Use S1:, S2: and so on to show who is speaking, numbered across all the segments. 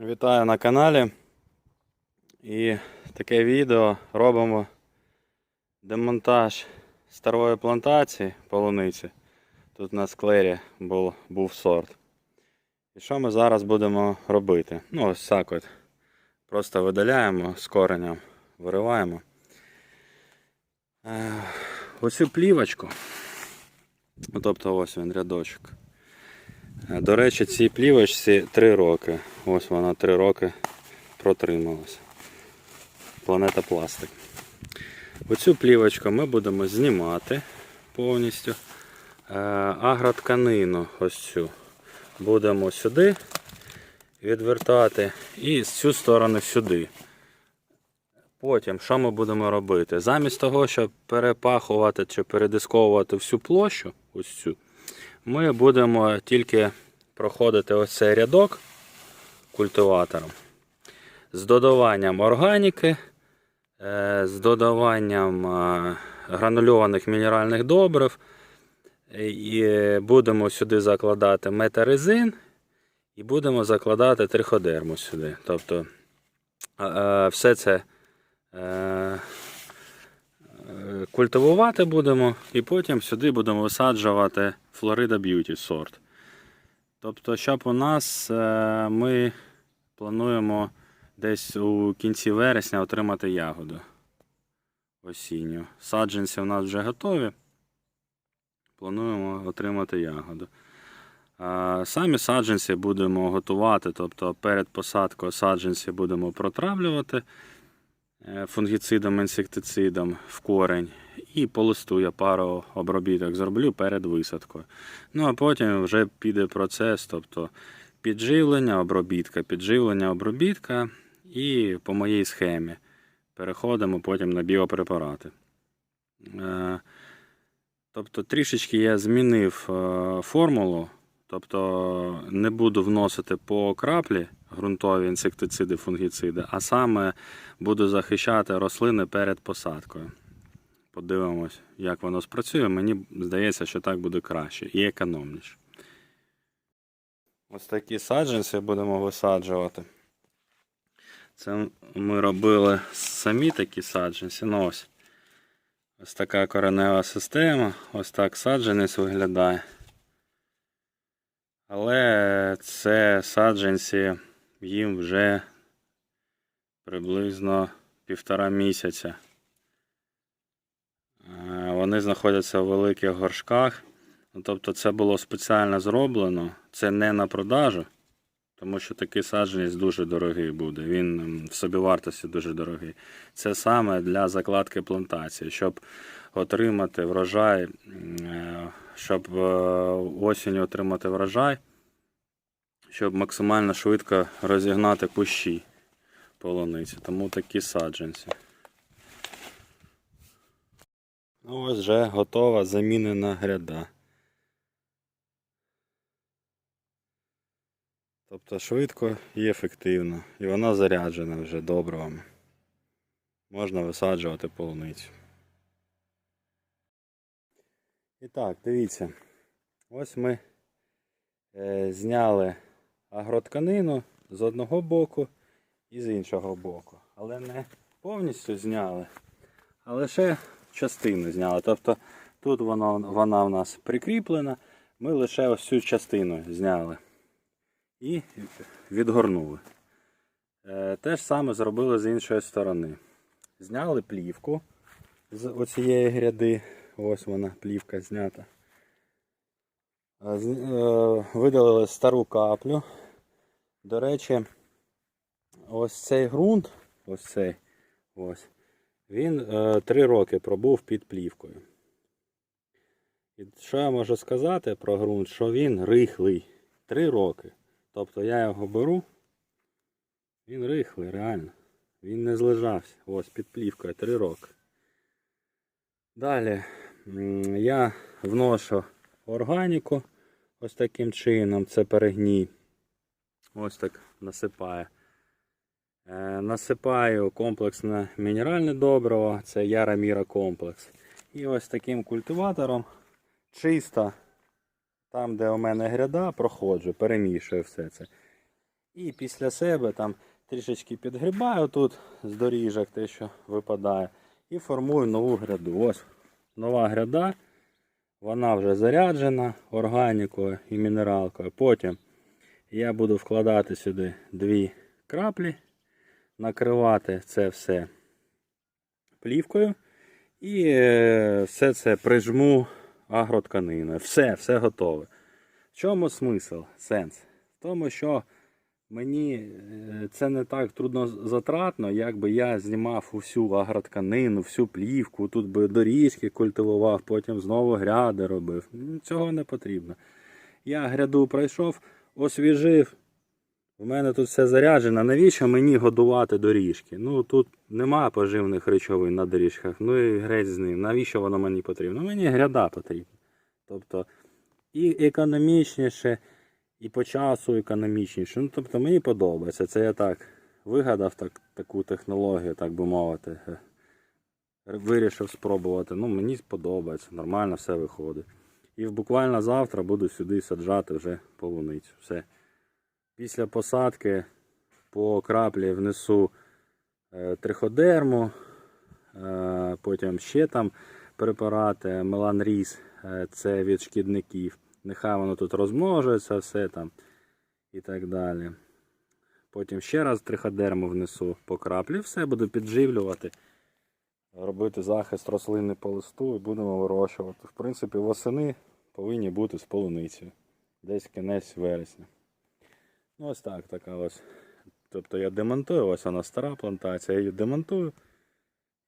S1: Вітаю на каналі. І таке відео робимо демонтаж старої плантації полуниці. Тут на склері був, був сорт. І що ми зараз будемо робити? Ну, ось так от. Просто видаляємо з коренем, вириваємо. Е, Оцю плівочку. Тобто ось він рядочок. До речі, цій плівочці 3 роки. Ось вона 3 роки протрималася. Планета пластик. Оцю плівочку ми будемо знімати повністю. Е, Агротканину ось цю будемо сюди відвертати і з цю сторону сюди. Потім, що ми будемо робити? Замість того, щоб перепахувати чи передисковувати всю площу, ось цю, ми будемо тільки проходити ось цей рядок культиватором з додаванням органіки, е, з додаванням е, гранульованих мінеральних добрив. І будемо сюди закладати метарезин і будемо закладати триходерму сюди. Тобто е, е, все це е, е, культивувати будемо і потім сюди будемо висаджувати Florida Beauty сорт. Тобто, щоб у нас е, ми плануємо десь у кінці вересня отримати ягоду осінню. Саджанці у нас вже готові. Плануємо отримати ягоду. Самі саджанці будемо готувати, тобто перед посадкою саджанці будемо протравлювати е, фунгіцидом, інсектицидом в корень. І по листу я пару обробіток зроблю перед висадкою. Ну а потім вже піде процес, тобто підживлення, обробітка, підживлення, обробітка. І по моїй схемі переходимо потім на біопрепарати. Е, Тобто трішечки я змінив е, формулу, тобто не буду вносити по краплі ґрунтові інсектициди, фунгіциди, а саме буду захищати рослини перед посадкою. Подивимось, як воно спрацює. Мені здається, що так буде краще і економніше. Ось такі саджанці будемо висаджувати. Це ми робили самі такі саджанці. Ну ось. Ось така коренева система. Ось так саджанець виглядає. Але це саджанці їм вже приблизно півтора місяця. Вони знаходяться в великих горшках. Ну, Тобто це було спеціально зроблено. Це не на продажу, тому що такий саджанець дуже дорогий буде. Він в собівартості дуже дорогий. Це саме для закладки плантації, щоб отримати врожай, е, щоб е, осінню отримати врожай, щоб максимально швидко розігнати кущі полуниці. Тому такі саджанці. Ну, ось вже готова замінена гряда. Тобто швидко і ефективно. І вона заряджена вже добривами. Можна висаджувати полуницю. І так, дивіться. Ось ми е, зняли агротканину з одного боку і з іншого боку. Але не повністю зняли, а лише частину зняли. Тобто тут воно, вона в нас прикріплена, ми лише ось цю частину зняли і відгорнули. Е, Те ж саме зробили з іншої сторони. Зняли плівку з оцієї гряди. Ось вона, плівка знята. Е, е, Видалили стару каплю. До речі, ось цей ґрунт, ось цей, ось, він е, три роки пробув під плівкою. І що я можу сказати про ґрунт? Що він рихлий. Три роки. Тобто я його беру, він рихлий, реально. Він не злежався. Ось під плівкою три роки. Далі я вношу органіку ось таким чином, це перегній. Ось так насипаю. Насипаю комплексне мінеральне добриво, це Яраміра комплекс. І ось таким культиватором чисто там, де у мене гряда, проходжу, перемішую все це. І після себе там трішечки підгрібаю тут з доріжок, те, що випадає, і формую нову гряду. Ось нова гряда. Вона вже заряджена органікою і мінералкою. Потім я буду вкладати сюди дві краплі, накривати це все плівкою. І е, все це прижму агротканиною. Все, все готове. В чому смисл, сенс? В тому, що мені е, це не так трудно затратно, якби я знімав усю агротканину, всю плівку, тут би доріжки культивував, потім знову гряди робив. Цього не потрібно. Я гряду пройшов, освіжив. У мене тут все заряджено. Навіщо мені годувати доріжки? Ну тут нема поживних речовин на доріжках. Ну і греть з ним. Навіщо воно мені потрібно? Мені гряда потрібна. Тобто і економічніше, і по часу економічніше. Ну, тобто мені подобається. Це я так вигадав так, таку технологію, так би мовити. Вирішив спробувати. Ну, мені подобається, нормально все виходить. І буквально завтра буду сюди саджати вже полуницю. Все. Після посадки по краплі внесу е, триходерму, е, потім ще там препарати, меланріз, е, це від шкідників. Нехай воно тут розмножується, все там і так далі. Потім ще раз триходерму внесу по краплі, все буду підживлювати, робити захист рослини по листу і будемо вирощувати. В принципі, восени повинні бути з полуницею. Десь кінець вересня. Ну, ось так, така ось. Тобто я демонтую, ось вона стара плантація, я її демонтую.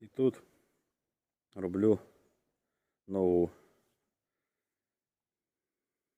S1: І тут роблю нову.